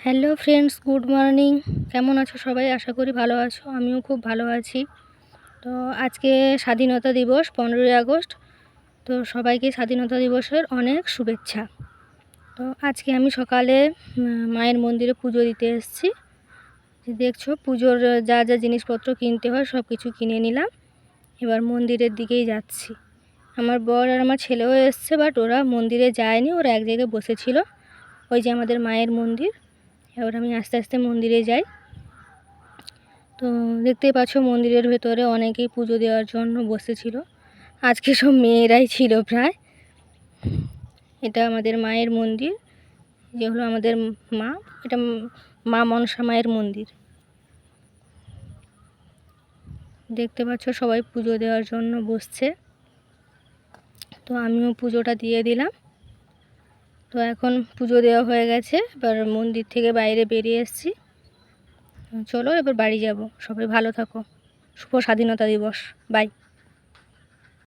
Hello friends, good morning. কেমন আছো সবাই? আশা করি ভালো আছো। আমিও খুব ভালো আছি। তো আজকে স্বাধীনতা দিবস, পনেরোই আগস্ট। তো সবাইকে স্বাধীনতা দিবসের অনেক শুভেচ্ছা। তো আজকে আমি সকালে মায়ের মন্দিরে পুজো দিতে এসেছি। দেখছ, পুজোর যা যা জিনিসপত্র কিনতে হয় সব কিছু কিনে নিলাম। এবার মন্দিরের দিকেই যাচ্ছি। আমার বর আর আমার ছেলেও এসছে, বাট ওরা মন্দিরে যায়নি। ওরা এক জায়গায় বসেছিল। ওই যে আমাদের মায়ের মন্দির। এবার আমি আস্তে আস্তে মন্দিরে যাই। তো দেখতেই পাচ্ছ মন্দিরের ভেতরে অনেকেই পুজো দেওয়ার জন্য বসেছিল। আজকে সব মেয়েরাই ছিল প্রায়। এটা আমাদের মায়ের মন্দির যে হলো আমাদের মা, এটা মা মনসা মায়ের মন্দির। দেখতে পাচ্ছ সবাই পুজো দেওয়ার জন্য বসছে। তো আমিও পুজোটা দিয়ে দিলাম। তো এখন পুজো দেওয়া হয়ে গেছে, এবার মন্দির থেকে বাইরে বেরিয়ে এসেছি। চলো এবার বাড়ি যাব, সবাই ভালো থাকো। শুভ স্বাধীনতা দিবস বাই